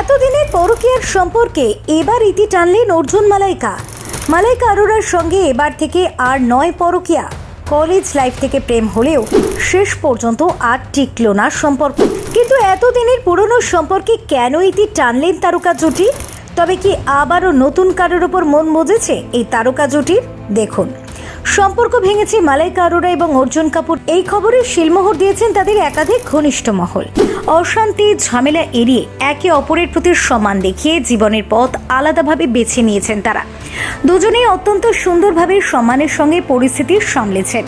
এতদিনের পরকীয়ার সম্পর্কে এবার ইতি টানলেন অর্জুন মালাইকা। মালাইকা আরোরার সঙ্গে এবার থেকে আর নয় পরকীয়া। কলেজ লাইফ থেকে প্রেম হলেও শেষ পর্যন্ত আর টিকল না সম্পর্ক। কিন্তু এতদিনের পুরনো সম্পর্কে কেন ইতি টানলেন তারকা জুটি? তবে কি আবারও নতুন কারোর ওপর মন মজেছে এই তারকা জুটির? দেখুন। সম্পর্ক ভেঙেছে মালাইকা আরোরা এবং অর্জুন কাপুর। এই খবরে শিলমোহর দিয়েছেন তাদের একাধিক ঘনিষ্ঠ মহল। অশান্তি, ঝামেলা এড়িয়ে একে অপরের প্রতি সম্মান দেখিয়ে জীবনের পথ আলাদাভাবে বেছে নিয়েছেন তারা। দুজনেই অত্যন্ত সুন্দরভাবে সম্মানের সঙ্গে পরিস্থিতি সামলেছেন।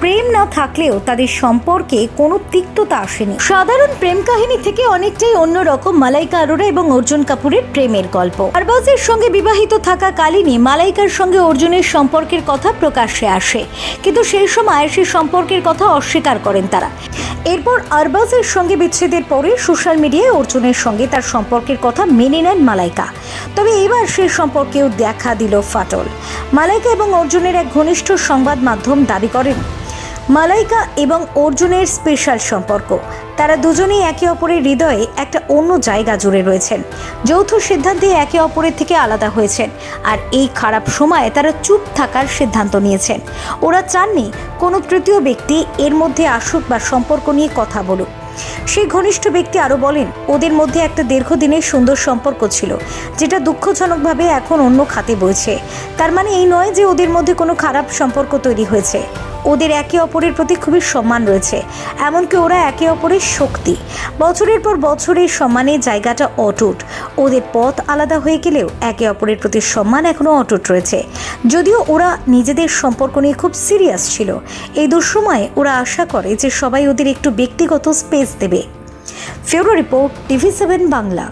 প্রেম না থাকলেও তাদের সম্পর্কে কোনো তিক্ততা আসেনি। সাধারণ প্রেম কাহিনী থেকে অনেকটাই অন্যরকম মালাইকা আরোরা এবং অর্জুন কাপুরের প্রেমের গল্প। আরবাজের সঙ্গে বিবাহিত থাকা কালিনী মালাইকার সঙ্গে অর্জুনের সম্পর্কের কথা প্রকাশ্যে আসে। কিন্তু সেই সময় সেই সম্পর্কের কথা অস্বীকার করেন তারা। এরপর আরবাজের সঙ্গে বিচ্ছেদের পরে সোশ্যাল মিডিয়ায় অর্জুনের সঙ্গে তার সম্পর্কের কথা মেনে নেন মালাইকা। তবে এবার সেই সম্পর্কেও দেখা দিল ফাটল। মালাইকা এবং অর্জুনের এক ঘনিষ্ঠ সংবাদ মাধ্যম দাবি করেন মালাইকা এবং অর্জুনের স্পেশাল সম্পর্ক। তারা দুজনেই একে অপরের হৃদয়ে একটা অন্য জায়গা জুড়ে রয়েছেন। যৌথ সিদ্ধান্তে একে অপরের থেকে আলাদা হয়েছেন আর এই খারাপ সময়ে তারা চুপ থাকার সিদ্ধান্ত নিয়েছেন। ওরা চাননি কোনো তৃতীয় ব্যক্তি এর মধ্যে আসুক বা সম্পর্ক নিয়ে কথা বলুক। সেই ঘনিষ্ঠ ব্যক্তি আরও বলেন, ওদের মধ্যে একটা দীর্ঘদিনের সুন্দর সম্পর্ক ছিল, যেটা দুঃখজনকভাবে এখন অন্য খাতে বইছে। তার মানে এই নয় যে ওদের মধ্যে কোনো খারাপ সম্পর্ক তৈরি হয়েছে। ওদের একে অপরের প্রতি খুবই সম্মান রয়েছে। এমনকি ওরা একে অপরের শক্তি। বছরের পর বছরের সম্মানের জায়গাটা অটুট। ওদের পথ আলাদা হয়ে গেলেও একে অপরের প্রতি সম্মান এখনও অটুট রয়েছে। যদিও ওরা নিজেদের সম্পর্ক নিয়ে খুব সিরিয়াস ছিল। এই দুঃসময়ে ওরা আশা করে যে সবাই ওদের একটু ব্যক্তিগত স্পেস দেবে। ফেরো রিপোর্ট, টিভি সেভেন বাংলা।